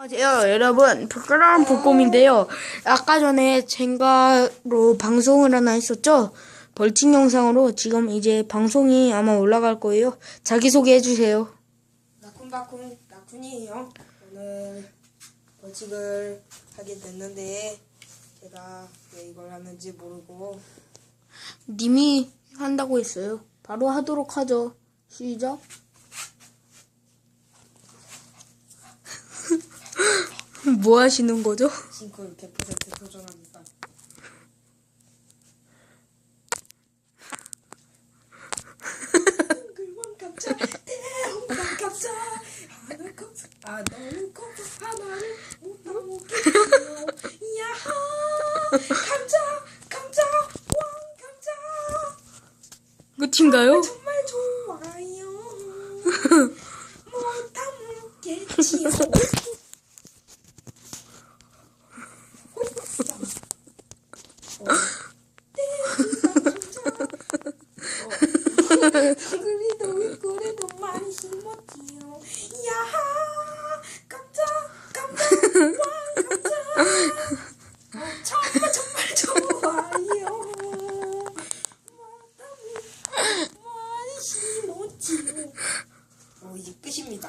안녕하세요 여러분. 부끄러운 복곰인데요. 아까 전에 젠가로 방송을 하나 했었죠? 벌칙 영상으로 지금 이제 방송이 아마 올라갈 거예요. 자기소개 해주세요. 나쿤바쿤 나쿤이에요. 오늘 벌칙을 하게 됐는데 제가 왜 이걸 하는지 모르고 님이 한다고 했어요. 바로 하도록 하죠. 시작 뭐 하시는 거죠? 싱크 100% 도전합니다. 감자 대홍만 감자 하나 감자 아 너무 커 하나를 못 먹겠어 야하 감자 감자 왕 감자 끝인가요? 정말 좋아요 못다 먹겠지요 그래도 그래도 많이 힘었지요. 야하 깜짝 깜짝 와 깜짝. 어, 정말 정말 좋아요. 뭐, 많이 힘었지요. 어, 이제 끝입니다.